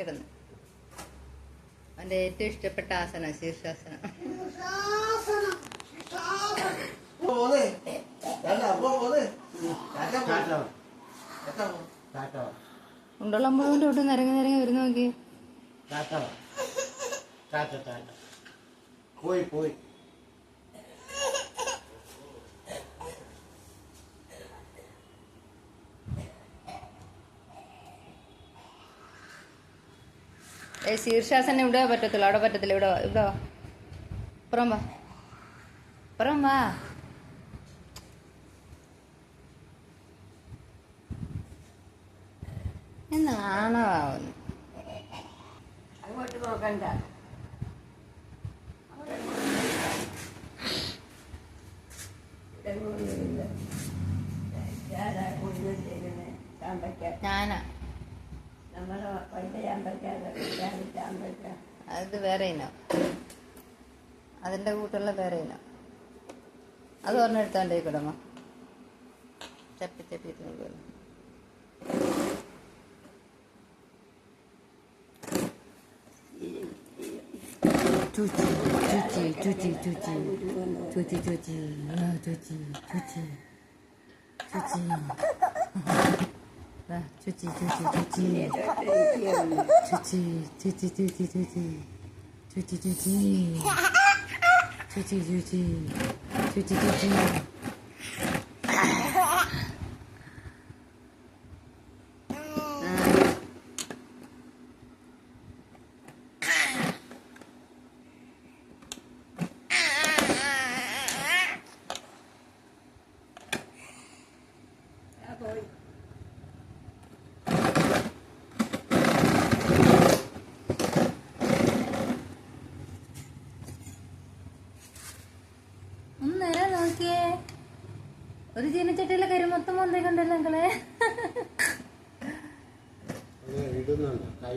കിടന്നു. അവന്റെ ഏറ്റവും ഇഷ്ടപ്പെട്ട ആസന ശീർഷാസനം ഉണ്ടുള്ള മുഴുവന്റെ ഒട്ടും നിരങ്ങി നിരങ്ങി വരുന്നോക്കി പോയി പോയി. ഏ ശീർഷാസനം ഇവിടെ പറ്റത്തുള്ളൂ അവിടെ പറ്റത്തില്ല. ഇവിടെ ഇവിടെ വാ വാ. പുറം വാ. നാണമാവുന്നു അങ്ങോട്ട് നോക്കണ്ട. ഞാനാ. നമ്മളെ അത് വേറെ ഇനം. അതിന്റെ കൂട്ടുള്ള വേറെ ഇനം. അത് ഒരെണ്ണം എടുത്തോണ്ടേ കിടമ ചപ്പി ചപ്പി ചൂച്ചി ചൂച്ചി ചൂച്ചി ചൂച്ചി. ചൂച്ചി ചൂച്ചി ചൂച്ചി. ചൂച്ചി. 봐. 좋지, 좋지, 좋지. 좋지, 좋지, 좋지, 좋지. 좋지, 좋지, 좋지, 좋지. 좋지, 좋지, 좋지, 좋지. 좋지, 좋지. 좋지, 좋지. 좋지, 좋지. നേരെ നോക്കിയേ. ഒരു ചീനച്ചട്ടിയിലെ കരി മൊത്തം വന്നേ നിങ്ങളെ ഇടുന്നുണ്ട്. കൈ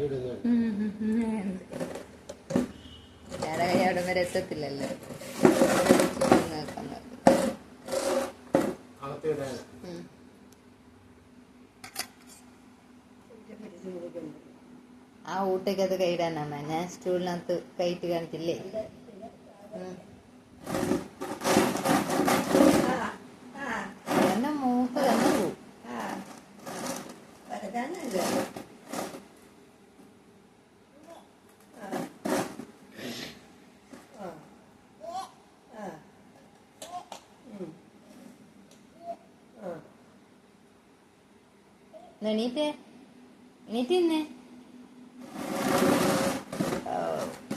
അവിടെ വരെ എത്തത്തില്ലല്ലോ. ആ ഊട്ടയ്ക്കകത്ത് കൈയിടാനാ ഞാൻ സ്റ്റൂളിനകത്ത് കൈയിട്ട് കാണിച്ചില്ലേ? എണീറ്റേ എണീറ്റ് നിന്നേ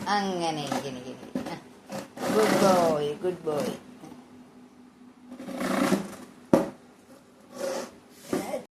അങ്ങനെ ഗുഡ് ബോയ് ഗുഡ് ബോയ്